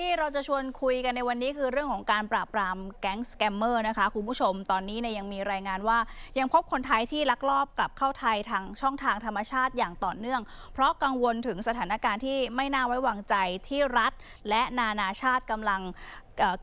ที่เราจะชวนคุยกันในวันนี้คือเรื่องของการปราบปรามแก๊งสแกมเมอร์นะคะ คุณผู้ชมตอนนี้เนี่ยยังมีรายงานว่า ยังพบคนไทยที่ลักลอบกลับเข้าไทยทางช่องทางธรรมชาติอย่างต่อเนื่อง เพราะกังวลถึงสถานการณ์ที่ไม่น่าไว้วางใจที่รัฐ และนานาชาติกำลัง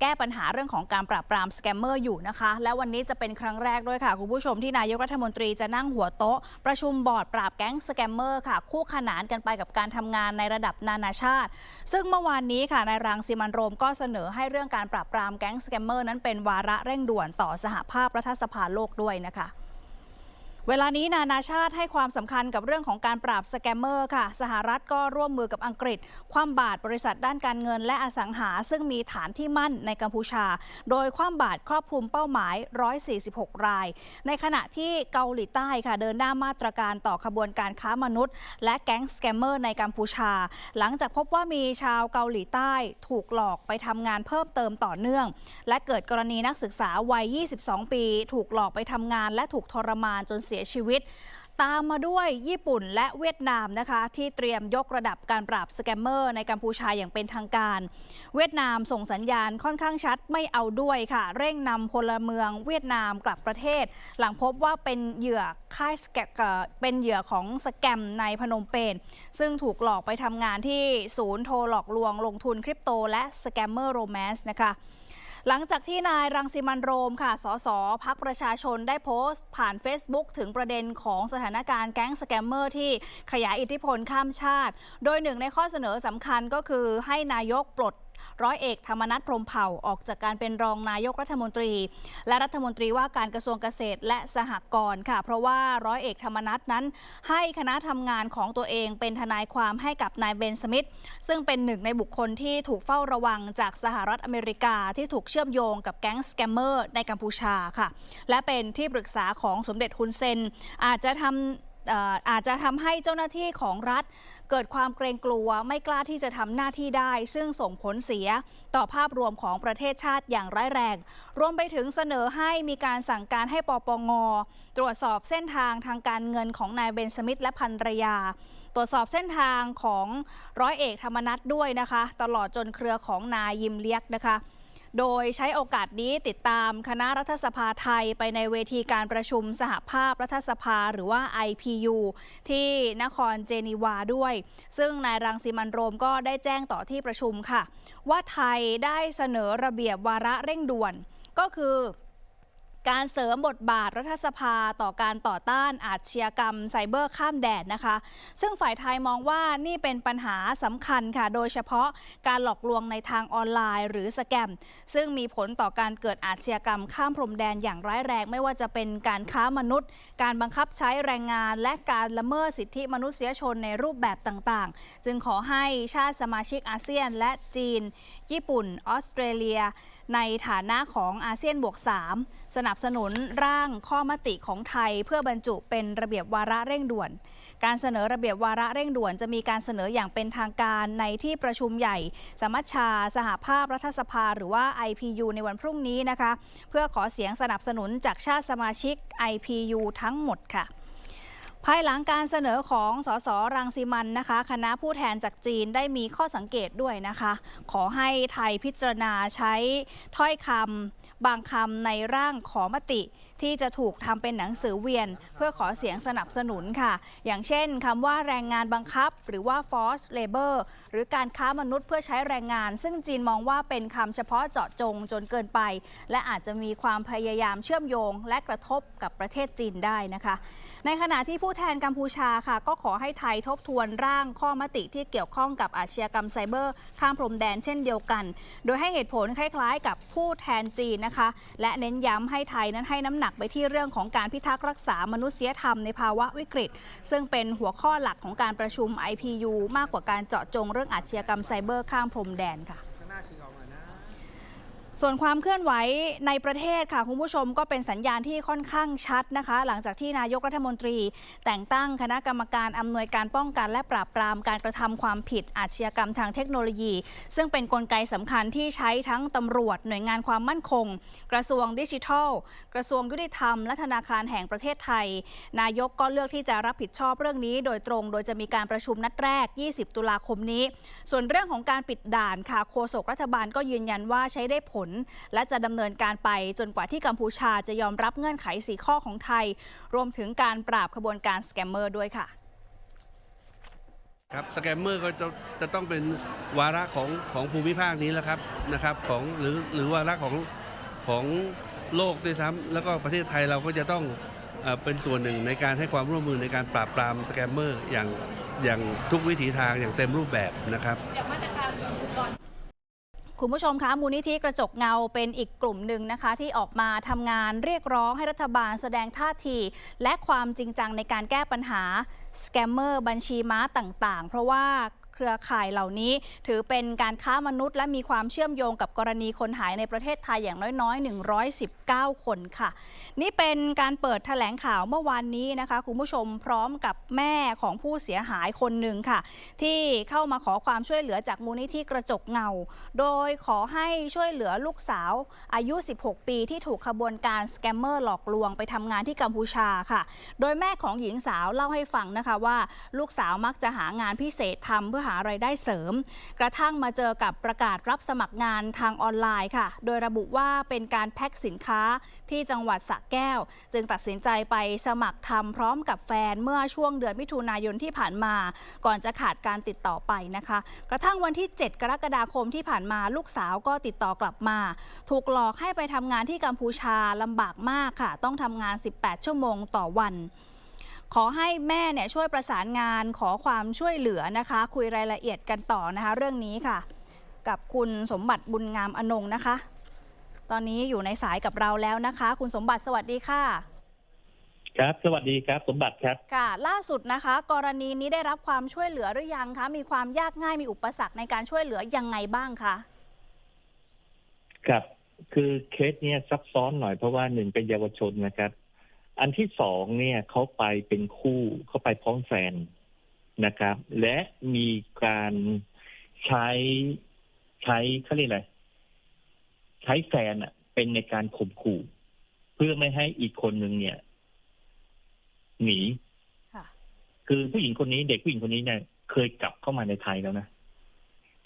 แก้ปัญหาเรื่องของการปราบปรามสแกมเมอร์อยู่นะคะ และวันนี้จะเป็นครั้งแรกด้วยค่ะ คุณผู้ชมที่นายกรัฐมนตรีจะนั่งหัวโต๊ะ ประชุมบอร์ดปราบแก๊งสแกมเมอร์ค่ะ คู่ขนานกันไปกับการทำงานในระดับนานาชาติ ซึ่งเมื่อวานนี้ค่ะนายรังสิมันโรมก็เสนอให้เรื่องการปราบปรามแก๊งสแกมเมอร์นั้นเป็นวาระเร่งด่วนต่อสหภาพรัฐสภาโลกด้วยนะคะ เวลานี้นานาชาติให้ความสำคัญกับเรื่องของการปราบสแกมเมอร์ค่ะ สหรัฐก็ร่วมมือกับอังกฤษ คว่ำบาตรบริษัทด้านการเงินและอสังหา ซึ่งมีฐานที่มั่นในกัมพูชา โดยคว่ำบาตรครอบคลุมเป้าหมาย 146 ราย ในขณะที่เกาหลีใต้ค่ะเดินหน้ามาตรการต่อขบวนการค้ามนุษย์ และแก๊งสแกมเมอร์ในกัมพูชา หลังจากพบว่ามีชาวเกาหลีใต้ถูกหลอกไปทำงานเพิ่มเติมต่อเนื่อง และเกิดกรณีนักศึกษาวัย 22 ปี ถูกหลอกไปทำงาน และถูกทรมานจนเสียชีวิต ตามมาด้วยญี่ปุ่นและเวียดนามนะคะ ที่เตรียมยกระดับการปราบสแกมเมอร์ในกัมพูชาอย่างเป็นทางการ เวียดนามส่งสัญญาณค่อนข้างชัดไม่เอาด้วยค่ะ เร่งนำพลเมืองเวียดนามกลับประเทศ หลังพบว่าเป็นเหยื่อค่ายสแกมเอ่อเป็นเหยื่อของสแกมในพนมเปญซึ่งถูกหลอกไปทำงานที่ศูนย์โทรหลอกลวงลงทุนคริปโตและสแกมเมอร์โรแมนส์นะคะ หลังจากที่นายรังสิมันโรมค่ะ สสพักประชาชนได้โพสต์ ผ่าน Facebook ถึงประเด็นของสถานการณ์แก๊งสแกมเมอร์ที่ขยายอิทธิพลข้ามชาติ โดยหนึ่งในข้อเสนอสำคัญก็คือให้นายกปลด ร้อยเอกธรรมนัฐพรมเผ่าออกจากการเป็นรองนายกรัฐมนตรี และรัฐมนตรีว่าการกระทรวงเกษตรและสหกรณ์ค่ะ เพราะว่าร้อยเอกธรรมนัฐนั้น ให้คณะทำงานของตัวเองเป็นทนายความให้กับนายเบนสมิธซึ่งเป็นหนึ่งในบุคคลที่ถูกเฝ้าระวังจากสหรัฐอเมริกาที่ถูกเชื่อมโยงกับแก๊งสแกมเมอร์ในกัมพูชาค่ะ และเป็นที่ปรึกษาของสมเด็จฮุนเซนอาจจะทำเอาจจะทำให้เจ้าหน้าที่ของรัฐ เกิดความเกรงกลัวไม่กล้าที่จะทำหน้าที่ได้ ซึ่งส่งผลเสียต่อภาพรวมของประเทศชาติอย่างร้ายแรง รวมไปถึงเสนอให้มีการสั่งการให้ปปง ตรวจสอบเส้นทางทางการเงินของนายเบนสมิธและภรรยาตรวจสอบเส้นทางของร้อยเอกธรรมนัฐด้วยนะคะ ตลอดจนเครือของนายยิมเลียกนะคะ โดยใช้โอกาสนี้ติดตามคณะรัฐสภาไทยไปในเวทีการประชุมสหภาพรัฐสภาหรือว่า IPU ที่นครเจนีวาด้วย ซึ่งนายรังสิมันโรมก็ได้แจ้งต่อที่ประชุมค่ะ ว่าไทยได้เสนอระเบียบวาระเร่งด่วนก็คือ การเสริมบทบาทรัฐสภาต่อการต่อต้านอาชญากรรมไซเบอร์ข้ามแดนนะคะ ซึ่งฝ่ายไทยมองว่านี่เป็นปัญหาสำคัญค่ะ โดยเฉพาะการหลอกลวงในทางออนไลน์ หรือสแกม ซึ่งมีผลต่อการเกิดอาชญากรรมข้ามพรมแดนอย่างร้ายแรง ไม่ว่าจะเป็นการค้ามนุษย์ การบังคับใช้แรงงาน และการละเมิดสิทธิมนุษยชนในรูปแบบต่างๆ จึงขอให้ชาติสมาชิกอาเซียน และจีน ญี่ปุ่น ออสเตรเลีย ในฐานะของอาเซียนบวก 3 สนับสนุนร่างข้อมติของไทย เพื่อบรรจุเป็นระเบียบวาระเร่งด่วน การเสนอระเบียบวาระเร่งด่วน จะมีการเสนออย่างเป็นทางการในที่ประชุมใหญ่ สมัชชา สหภาพรัฐสภาหรือว่า IPU ในวันพรุ่งนี้นะคะ เพื่อขอเสียงสนับสนุนจากชาติสมาชิก IPU ทั้งหมดค่ะ ภายหลังการเสนอของสสรังสิมันนะคะ คณะผู้แทนจากจีนได้มีข้อสังเกตด้วยนะคะ ขอให้ไทยพิจารณาใช้ถ้อยคำบางคำในร่างขอมติ ที่จะถูกทำเป็นหนังสือเวียน เพื่อขอเสียงสนับสนุนค่ะ อย่างเช่นคำว่าแรงงานบังคับ หรือว่า forced labor หรือการค้ามนุษย์เพื่อใช้แรงงาน ซึ่งจีนมองว่าเป็นคำเฉพาะเจาะจงจนเกินไป และอาจจะมีความพยายามเชื่อมโยง และกระทบกับประเทศจีนได้นะคะ ในขณะที่ผู้แทนกัมพูชาค่ะ ก็ขอให้ไทยทบทวนร่างข้อมติที่เกี่ยวข้องกับอาชญากรรมไซเบอร์ ข้ามพรมแดนเช่นเดียวกัน โดยให้เหตุผลคล้ายๆ กับผู้แทนจีนนะคะ และเน้นย้ำให้ไทยนั้นให้น้ำหนักไปที่เรื่องของการพิทักษ์รักษามนุษยธรรมในภาวะวิกฤต ซึ่งเป็นหัวข้อหลักของการประชุม IPU มากกว่าการเจาะจงเรื่องอาชญากรรมไซเบอร์ข้ามพรมแดนค่ะ ส่วนความเคลื่อนไหวในประเทศค่ะคุณผู้ชมก็เป็นสัญญาณที่ค่อนข้างชัดนะคะ หลังจากที่นายกรัฐมนตรี แต่งตั้งคณะกรรมการอำนวยการป้องกันและปราบปรามการกระทำความผิดอาชญากรรมทางเทคโนโลยี ซึ่งเป็นนกลไกสำคัญที่ใช้ทั้งตำรวจหน่วยงานความมั่นคง กระทรวงดิจิทัล กระทรวงยุติธรรม และธนาคารแห่งประเทศไทย นายกก็เลือกที่จะรับผิดชอบเรื่องนี้ โดยตรง โดยจะมีการประชุมนัดแรก 20 ตุลาคมนี้ ส่วนเรื่องของการปิดด่านค่ะโฆษกรัฐบาลก็ยืนยันว่าใช้ได้ผลและจะดำเนินการไปจนกว่าที่กัมพูชาจะยอมรับเงื่อนไข4ข้อของไทย รวมถึงการปราบขบวนการสแกมเมอร์ด้วยค่ะครับสแกมเมอร์ก็จะจะต้องเป็นวาระของของภูมิภาคนี้แหละครับนะครับของหรือหรือวาระของของโลกด้วยซ้ำแล้วก็ประเทศไทยเราก็จะต้องเอ่อเป็นส่วนหนึ่งในการให้ความร่วมมือในการปราบปรามสแกมเมอร์อย่างอย่างทุกวิถีทางอย่างเต็มรูปแบบนะครับ คุณผู้ชมคะมูลนิธิกระจกเงาเป็นอีกกลุ่มหนึ่งนะคะ ที่ออกมาทำงานเรียกร้องให้รัฐบาลแสดงท่าที และความจริงจังในการแก้ปัญหาสแกมเมอร์บัญชีม้าต่างๆ เพราะว่า เครือข่ายเหล่านี้ ถือเป็นการค้ามนุษย์ และมีความเชื่อมโยงกับกรณีคนหายในประเทศไทยอย่างน้อยๆ 119 คนค่ะ นี่เป็นการเปิดแถลงข่าวเมื่อวานนี้นะคะคุณผู้ชมพร้อมกับแม่ของผู้เสียหายคนหนึ่งค่ะ ที่เข้ามาขอความช่วยเหลือจากมูลนิธิกระจกเงา โดยขอให้ช่วยเหลือลูกสาวอายุ 16 ปีที่ถูกขบวนการสแกมเมอร์หลอกลวงไปทำงานที่กัมพูชาค่ะ โดยแม่ของหญิงสาวเล่าให้ฟังนะคะว่า ลูกสาวมักจะหางานพิเศษทำเพื่อหาไรายได้เสริม กระทั่งมาเจอกับประกาศรับสมัครงานทางออนไลน์ค่ะ โดยระบุว่าเป็นการแพ็คสินค้าที่จังหวัดสระแก้ว จึงตัดสินใจไปสมัครทำพร้อมกับแฟนเมื่อช่วงเดือนมิถุนายนที่ผ่านมา ก่อนจะขาดการติดต่อไปนะคะ กระทั่งวันที่ 7 กรกฎาคมที่ผ่านมาลูกสาวก็ติดต่อกลับมา ถูกหลอกให้ไปทำงานที่กัมพูชาลำบากมากค่ะ ต้องทำงาน 18 ชั่วโมงต่อวัน ขอให้แม่เนี่ยช่วยประสานงานขอความช่วยเหลือนะคะ คุยรายละเอียดกันต่อนะคะ เรื่องนี้ค่ะ กับคุณสมบัติบุญงามอนงนะคะ ตอนนี้อยู่ในสายกับเราแล้วนะคะ คุณสมบัติสวัสดีค่ะ ครับ สวัสดีครับสมบัติครับค่ะ ล่าสุดนะคะ กรณีนี้ได้รับความช่วยเหลือหรือยังคะมีความยากง่ายมีอุปสรรคในการช่วยเหลือยังไงบ้างคะครับ คือเคสเนี้ยซับซ้อนหน่อยเพราะว่าหนึ่งเป็นเยาวชนนะครับ อันที่สองเนี่ยเขาไปเป็นคู่เขาไปพร้อมแฟนนะครับ และมีการใช้ใช้เขาเรียกอะไรใช้แฟนอะเป็นในการข่มขู่เพื่อไม่ให้อีกคนหนึ่งเนี่ย หนีค่ะคือผู้หญิงคนนี้เด็กผู้หญิงคนนี้เนี่ย เคยกลับเข้ามาในไทยแล้วนะ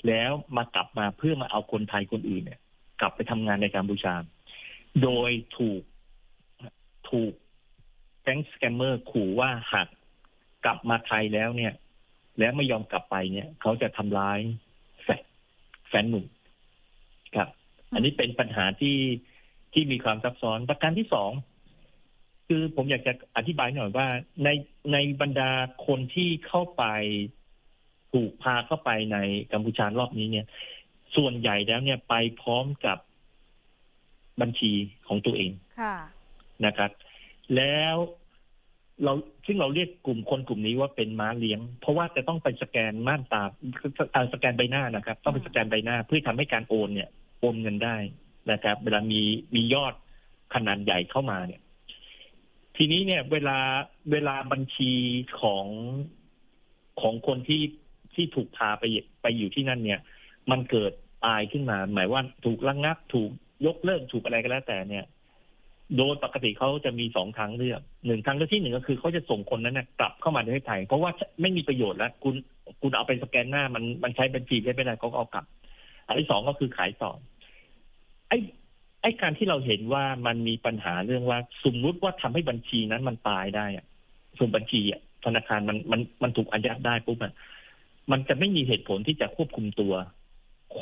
แล้วมากลับมาเพื่อมาเอาคนไทยคนอื่นเนี่ย กลับไปทำงานในกัมพูชา โดยถูกถูก แก๊งสแกมเมอร์ขู่ว่าหากกลับมาไทยแล้วเนี่ย แล้วไม่ยอมกลับไปเนี่ย เขาจะทำร้ายแฟนแฟนหนุ่มครับ อันนี้เป็นปัญหาที่ที่มีความซับซ้อนประการที่สองคือผมอยากจะอธิบายหน่อยว่า ในในบรรดาคนที่เข้าไปถูกพาเข้าไปในกัมพูชารอบนี้เนี่ย ส่วนใหญ่แล้วเนี่ยไปพร้อมกับบัญชีของตัวเองค่ะนะครับ แล้วเราซึ่งเราเรียกกลุ่มคนกลุ่มนี้ว่าเป็นม้าเลี้ยง เพราะว่าจะต้องไปสแกนม่านตาสแกนใบหน้านะครับ ต้องไปสแกนใบหน้าเพื่อทำให้การโอนเนี่ยโอนเงินได้นะครับ เวลามีมียอดขนาดใหญ่เข้ามาเนี่ย ทีนี้เนี่ย เวลาเวลาบัญชีของของคนที่ที่ถูกพาไปไปอยู่ที่นั่นเนี่ย มันเกิดตายขึ้นมา หมายว่าถูกระงงับถูกยกเลิกถูกอะไรก็แล้วแต่เนี่ย โดยปกติเขาจะมีสองทางเลือกหนึ่งทางเลือกที่หนึ่งก็คือเขาจะส่งคนนั้นนะกลับเข้ามาในประเทศไทย เพราะว่าไม่มีประโยชน์แล้วคุณคุณเอาไปสแกนหน้ามันมันใช้บัญชีใช้ไม่ได้เขาก็เอากลับ อันที่สองก็คือขายต่อไอ้ไอ้การที่เราเห็นว่ามันมีปัญหาเรื่องว่าสมมุติว่าทำให้บัญชีนั้นมันตายได้อะส่วนบัญชีอะธนาคารมันมันมันถูกอายัดได้ปุ๊บอะมันจะไม่มีเหตุผลที่จะควบคุมตัว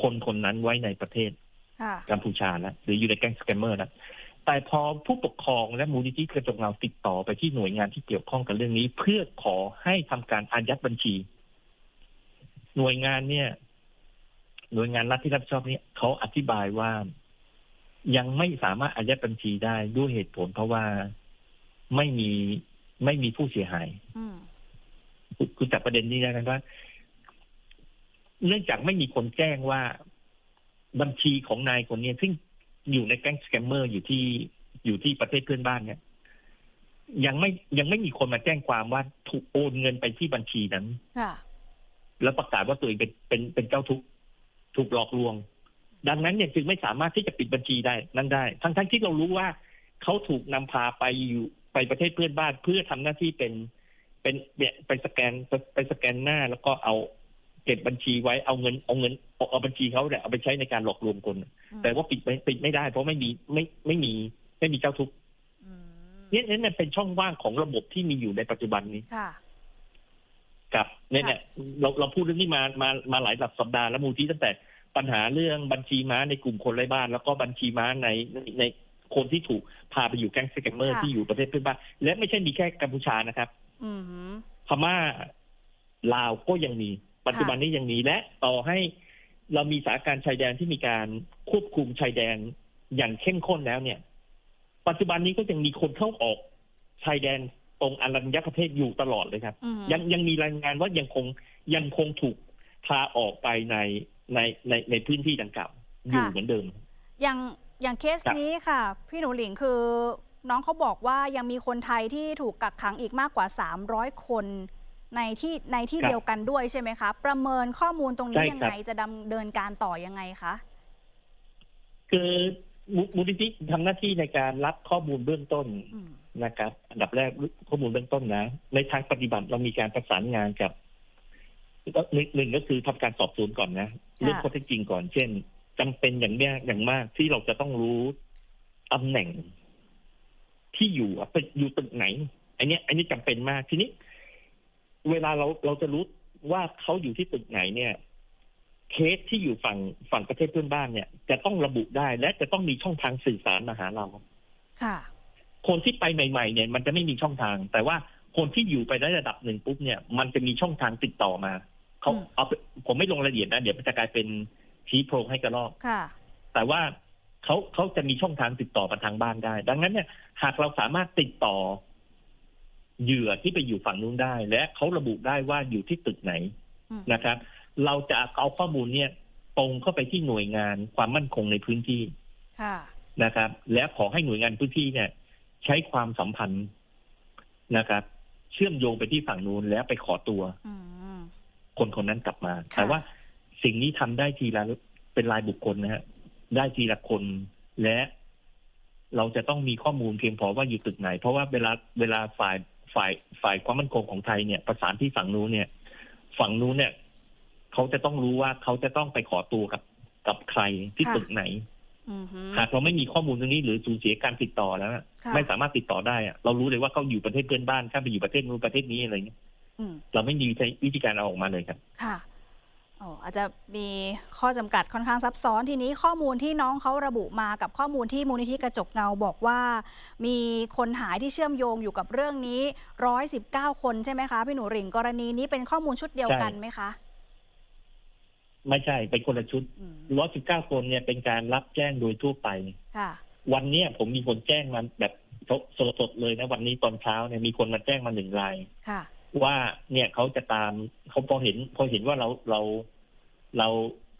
คนคนนั้นไว้ในประเทศค่ะกัมพูชาแล้วหรืออยู่ในแก๊งสแกมเมอร์แล้ว แต่พอผู้ปกครองและมูลนิธิกระจกเงาติดต่อไปที่หน่วยงานที่เกี่ยวข้องกับเรื่องนี้ เพื่อขอให้ทำการอายัดบัญชี หน่วยงานเนี่ย หน่วยงานรัฐที่รับผิดชอบเนี่ยเขาอธิบายว่ายังไม่สามารถอายัดบัญชีได้ด้วยเหตุผลเพราะว่าไม่มีไม่มีผู้เสียหายอืมคุณคุณจับประเด็นนี้ได้ไหมว่า เนื่องจากไม่มีคนแจ้งว่าบัญชีของนายคนเนี้ยซึ่ง อยู่ในแก๊งสแกมเมอร์อยู่ที่อยู่ที่ประเทศเพื่อนบ้านเนี่ยยังไม่ยังไม่มีคนมาแจ้งความว่าถูกโอนเงินไปที่บัญชีนั้นค่ะแล้วประกาศว่าตัวเองเป็นเป็นเป็นเจ้าทุกข์ถูกหลอกลวง ดังนั้นเนี่ยจึงไม่สามารถที่จะปิดบัญชีได้นั่นได้ ทั้งทั้งที่เรารู้ว่าเขาถูกนำพาไปอยู่ไปประเทศเพื่อนบ้านเพื่อทำหน้าที่เป็นเป็นเนี่ยไปสแกนไปสแกนหน้าแล้วก็เอา เก็บบัญชีไว้เอาเงินเอาเงินเอาเอาบัญชีเขาเนี่ยเอาไปใช้ในการหลอกลวงคน แต่ว่าปิดไม่ปิดไม่ได้ เพราะไม่มีไม่ไม่มีไม่มีเจ้าทุกข์อืมเนี่ยเนี่ยเนี่ยเป็นช่องว่างของระบบที่มีอยู่ในปัจจุบันนี้ค่ะกับเนี่ยเนี่ยเราเราพูดเรื่องนี้มามามาหลายหลักสัปดาห์แล้วมูลที่ตั้งแต่ปัญหาเรื่องบัญชีม้าในกลุ่มคนไร้บ้าน แล้วก็บัญชีม้าในในในคนที่ถูกพาไปอยู่แก๊งสแกมเมอร์ค่ะที่อยู่ประเทศเพื่อนบ้านและไม่ใช่มีแค่กัมพูชานะครับอืมพม่าลาวก็ยังมี ปัจจุบันนี้ยังมีและต่อให้เรามีสถานการณ์ชายแดนที่มีการควบคุมชายแดนอย่างเข้มข้นแล้วเนี่ย ปัจจุบันนี้ก็ยังมีคนเข้าออกชายแดนตรงอรัญญประเทศอยู่ตลอดเลยครับอืมยังยังมีรายงานว่ายังคงยังคงถูกพาออกไปในในในในพื้นที่ดังกล่าวอยู่เหมือนเดิม อย่างอย่างเคสครับนี้ค่ะ พี่หนูหลิงคือน้องเขาบอกว่ายังมีคนไทยที่ถูกกักขังอีกมากกว่า 300 คน ในที่ในที่เดียวกันด้วยใช่ไหมคะ ประเมินข้อมูลตรงนี้ยังไงจะดำเนินการต่อยังไงคะคือมูมูลนิธิทำหน้าที่ในการรับข้อมูลเบื้องต้นอืมนะครับ อันดับแรกข้อมูลเบื้องต้นนะ ในทางปฏิบัติเรามีการประสานงานกับหนึ่งหนึ่งก็คือทำการสอบสวนก่อนนะเรื่องข้อเท็จจริงก่อน เช่นจำเป็นอย่างเนี้ยอย่างมากที่เราจะต้องรู้ตำแหน่งที่อยู่อะเป็นอยู่ตึกไหนอันเนี้ยอันนี้จำเป็นมากทีนี้ เวลาเราเราจะรู้ว่าเขาอยู่ที่ตึกไหนเนี่ย เคสที่อยู่ฝั่งฝั่งประเทศเพื่อนบ้านเนี่ย จะต้องระบุได้และจะต้องมีช่องทางสื่อสารมาหาเรา ค่ะ คนที่ไปใหม่ ๆ เนี่ย มันจะไม่มีช่องทาง แต่ว่าคนที่อยู่ไปได้ระดับหนึ่งปุ๊บเนี่ย มันจะมีช่องทางติดต่อมาเขาอืมเอาผมไม่ลงรายละเอียดนะเดี๋ยวมันจะกลายเป็นชี้โพรงให้กระรอกค่ะ แต่ว่าเขาเขาจะมีช่องทางติดต่อมาทางบ้านได้ ดังนั้นเนี่ย หากเราสามารถติดต่อ เหยื่อที่ไปอยู่ฝั่งนู้นได้ และเขาระบุได้ว่าอยู่ที่ตึกไหนอืมนะครับ เราจะเอาข้อมูลเนี่ยตรงเข้าไปที่หน่วยงานความมั่นคงในพื้นที่ค่ะนะครับ และขอให้หน่วยงานพื้นที่เนี่ย ใช้ความสัมพันธ์นะครับ เชื่อมโยงไปที่ฝั่งนู้นแล้วไปขอตัวอืมคนคนนั้นกลับมาค่ะแต่ว่าสิ่งนี้ทำได้ทีละเป็นรายบุคคลนะฮะได้ทีละคนและเราจะต้องมีข้อมูลเพียงพอว่าอยู่ตึกไหน เพราะว่าเวลาเวลาฝ่าย ฝ่ายฝ่ายความมั่นคงของไทยเนี่ยประสานที่ฝั่งนู้นเนี่ย ฝั่งนู้นเนี่ยเขาจะต้องรู้ว่าเขาจะต้องไปขอตัวกับกับใครที่ค่ะตึกไหนอืมฮึหากเราไม่มีข้อมูลตรงนี้หรือสูญเสียการติดต่อแล้วอะค่ะไม่สามารถติดต่อได้อะเรารู้เลยว่าเขาอยู่ประเทศเพื่อนบ้านข้ามไปอยู่ประเทศนู้นประเทศนี้อะไรเงี้ยอืมเราไม่มีวิธีการเอาออกมาเลยครับ ค่ะโอ้อาจจะมีข้อจำกัดค่อนข้างซับซ้อนทีนี้ข้อมูลที่น้องเขาระบุมากับข้อมูลที่มูลนิธิกระจกเงาบอกว่า มีคนหายที่เชื่อมโยงอยู่กับเรื่องนี้ 119 คนใช่ไหมคะพี่หนูหริ่งกรณีนี้เป็นข้อมูลชุดเดียวกันไหมคะ ไม่ใช่เป็นคนละชุดอืมร้อยสิบเก้าคนเนี่ยเป็นการรับแจ้งโดยทั่วไปค่ะวันเนี้ยผมมีคนแจ้งมาแบบสดๆเลยนะวันนี้ตอนเช้าเนี่ยมีคนมาแจ้งมาหนึ่งรายค่ะ ว่าเนี่ยเขาจะตามเขาพอเห็น พอเห็นว่าเราเราเรา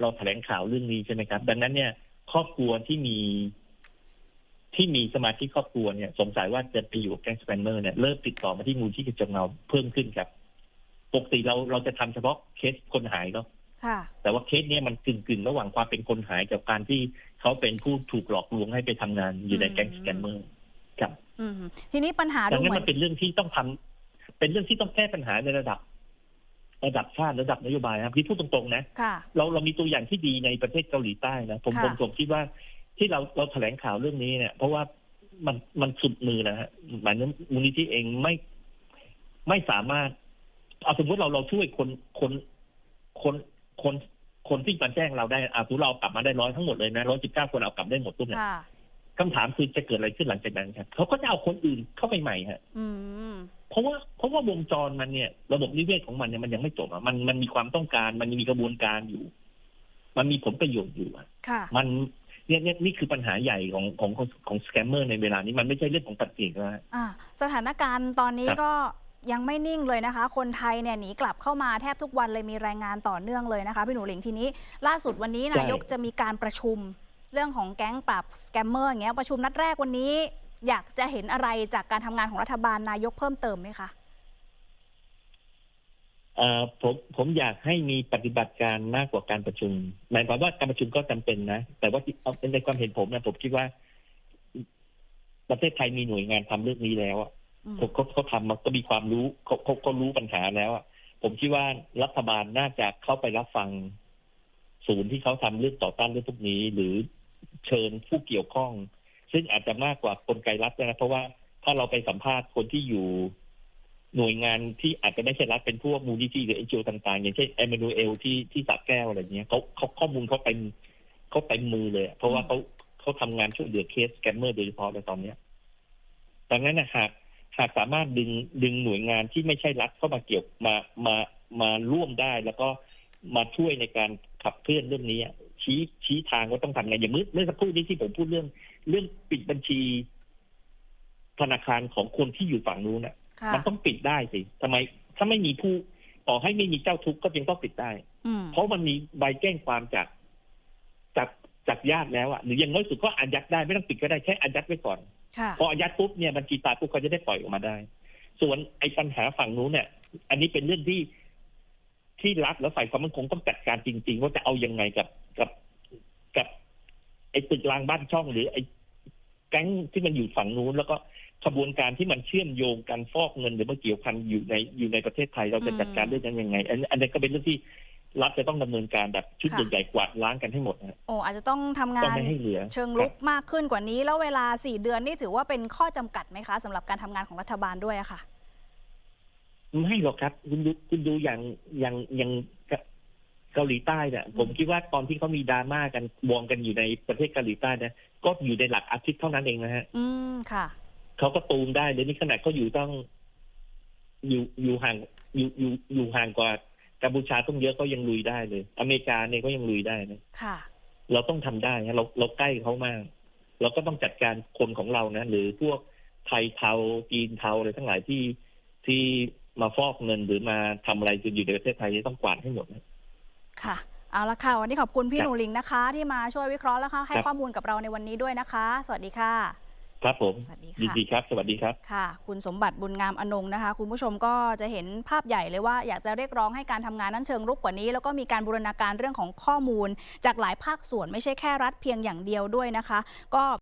เราแถลงข่าวเรื่องนี้ใช่ไหมครับ ดังนั้นเนี่ยครอบครัวที่มีที่มีสมาชิกครอบครัวเนี่ย สงสัยว่าจะไปอยู่กับแก๊งสเปนเนอร์เนี่ยเริ่มติดต่อมาที่มูลที่กระจกเงาเพิ่มขึ้นครับปกติเราเราจะทำเฉพาะเคสคนหายเนาะค่ะแต่ว่าเคสเนี้ยมันกึ่งกึ่งๆระหว่างความเป็นคนหายกับการที่เขาเป็นผู้ถูกหลอกลวงให้ไปทำงานอยู่ในแก๊งอืมสแกมเมอร์ครับอืมทีนี้ปัญหาดัดูงนั้นเหมืมัอนนเป็นเรื่องที่ต้องทำ เป็นเรื่องที่ต้องแก้ปัญหาในระดับ ระดับชาติระดับนโยบายครับที่พูดตรงๆ นะค่ะ เราเรามีตัวอย่างที่ดีในประเทศเกาหลีใต้นะผมค่ะผมผมคิดว่าที่เราเราแถลงข่าวเรื่องนี้เนี่ย เพราะว่ามันมันสุดมือนะฮะหมายถึงมูลนิธิเองไม่ไม่สามารถ เอาสมมติเราเราช่วยคนคนคนคนคนที่มาแจ้งเราได้อาทุเราเอากลับมาได้ร้อยทั้งหมดเลยนะร้อยสิบเก้าคนเอากลับได้หมดทุกเนี่ยค่ะ คำถามคือจะเกิดอะไรขึ้นหลังจากนั้นครับเขาก็จะเอาคนอื่นเข้าไปใหม่ฮะ อืม เพราะว่าเพราะว่าวงจรมันเนี่ย ระบบนิเวศของมันเนี่ยมันยังไม่จบอะมันมันมีความต้องการมันมีกระบวนการอยู่ มันมีผลประโยชน์อยู่อะค่ะมันเนี่ยเนี่ยนี่คือปัญหาใหญ่ของของของของสแกมเมอร์ในเวลานี้มันไม่ใช่เรื่องของปัจเจกแล้วฮะอ่าสถานการณ์ตอนนี้ครับก็ยังไม่นิ่งเลยนะคะ คนไทยเนี่ยหนีกลับเข้ามาแทบทุกวันเลยมีรายงานต่อเนื่องเลยนะคะพี่หนูหลิงทีนี้ ล่าสุดวันนี้นายกจะมีการประชุมเรื่องของแก๊งปราบสแกมเมอร์อย่างเงี้ยประชุมนัดแรกวันนี้ อยากจะเห็นอะไรจากการทำงานของรัฐบาลนายกเพิ่มเติมไหมคะเอ่อผมผมอยากให้มีปฏิบัติการมากกว่าการประชุมหมายความว่าการประชุมก็จำเป็นนะ แต่ว่าที่เอาในความเห็นผมนะผมคิดว่า ประเทศไทยมีหน่วยงานทำเรื่องนี้แล้วอะอืมเขาเขาเขาทำมันก็มีความรู้เขาเขาเขารู้ปัญหาแล้วอะผมคิดว่ารัฐบาลน่าจะเข้าไปรับฟัง ศูนย์ที่เขาทำเรื่องต่อต้านเรื่องพวกนี้ หรือเชิญผู้เกี่ยวข้อง ซึ่งอาจจะมากกว่ากลไกรัฐนะเพราะว่าถ้าเราไปสัมภาษณ์คนที่อยู่หน่วยงานที่อาจจะไม่ใช่รัฐเป็นพวกมูลนิธิหรือเอ็นจีโอต่างๆ อย่างเช่นเอม n นูเอลที่ที่สระแก้วอะไรเงี้ยเขาเขาข้อมูลเขาเป็นเขาเต็มมือเลย เพราะว่าเขาเขาทำงานช่วยเหลือเคสแกมเมอร์โดยเฉพาะในตอนเนี้ยดังนั้นนะหากหากสามารถดึงดึงหน่วยงานที่ไม่ใช่รัฐเข้ามาเกี่ยวมามามาร่วมได้ แล้วก็มาช่วยในการขับเคลื่อนเรื่องนี้ ชี้ชี้ทางว่าต้องทำไงอย่างเมื่อเมื่อสักครู่นี้ที่ผมพูดเรื่อง เรื่องปิดบัญชี ธนาคารของคนที่อยู่ฝั่งนู้นน่ะ ค่ะมันต้องปิดได้สิทำไม ถ้าไม่มีผู้ต่อให้ไม่มีเจ้าทุกข์ก็ยังต้องปิดได้ อืมเพราะมันมีใบแจ้งความจากจากจากญาติแล้วอะหรืออย่างน้อยสุดก็อายัดได้ไม่ต้องปิดก็ได้แค่อายัดไว้ก่อน ค่ะพออายัดปุ๊บเนี่ยบัญชีตายปุ๊บเขาจะได้ปล่อยออกมาได้ ส่วนไอ้ปัญหาฝั่งนู้นเนี่ย อันนี้เป็นเรื่องที่ ที่รัฐและฝ่ายความมั่นคงต้องจัดการจริง ๆ ว่าจะเอายังไงกับกับกับ ไอ้ตึกรางบ้านช่องหรือไอ้แก๊งที่มันอยู่ฝั่งนู้นแล้วก็ขบวนการที่มันเชื่อมโยงการฟอกเงินหรือมาเกี่ยวพันอยู่ในอยู่ในประเทศไทยเราจะจัดการเรื่องนั้นยังไง อันอันนี้ก็เป็นเรื่องที่รัฐจะต้องดำเนินการแบบชุดค่ะใหญ่ๆกวาดล้างกันให้หมดนะโอ้อาจจะต้องทำงาต้องนไม่ให้เหลือเชิงลุกมากขึ้นกว่านี้ แล้วเวลา4เดือนนี่ถือว่าเป็นข้อจำกัดไหมคะสำหรับการทำงานของรัฐบาลด้วยอะค่ะ ไม่หรอกครับ คุณดูคุณดูอย่างอย่างอย่างเกเกาหลีใต้เนี่ยผมคิดว่าตอนที่เขามีดราม่ากันบวงกันอยู่ในประเทศเกาหลีใต้เนี่ยก็อยู่ในหลักอาทิตย์เท่านั้นเองนะฮะ อืมค่ะเขาก็ตูมได้เลยนี่ขนาดเขาอยู่ต้องอยู่อยู่ห่างอยู่อยู่อยู่ห่างกว่ากัมพูชาต้องเยอะก็ยังลุยได้เลย อเมริกาเนี่ยก็ยังลุยได้นะค่ะ เราต้องทำได้ฮะเราเราใกล้เขามาก เราก็ต้องจัดการคนของเรานะ หรือพวกไทยเทาจีนเทาอะไรทั้งหลายที่ที่ มาฟอกเงินหรือมาทำอะไรอยู่ในประเทศไทยต้องกวาดให้หมดนะค่ะเอาละค่ะ วันนี้ขอบคุณพี่ครัหบนูลิงนะคะ ที่มาช่วยวิเคราะห์แล้วก็ให้ครับข้อมูลกับเราในวันนี้ด้วยนะคะ สวัสดีค่ะครับผมสวัสดียินค่ะดีครับ สวัสดีครับ ค่ะ คุณสมบัติบุญงามอนงนะคะ คุณผู้ชมก็จะเห็นภาพใหญ่เลยว่าอยากจะเรียกร้องให้การทำงานนั้นเชิงรุกกว่านี้ แล้วก็มีการบูรณาการเรื่องของข้อมูล จากหลายภาคส่วนไม่ใช่แค่รัฐเพียงอย่างเดียวด้วยนะคะ ก็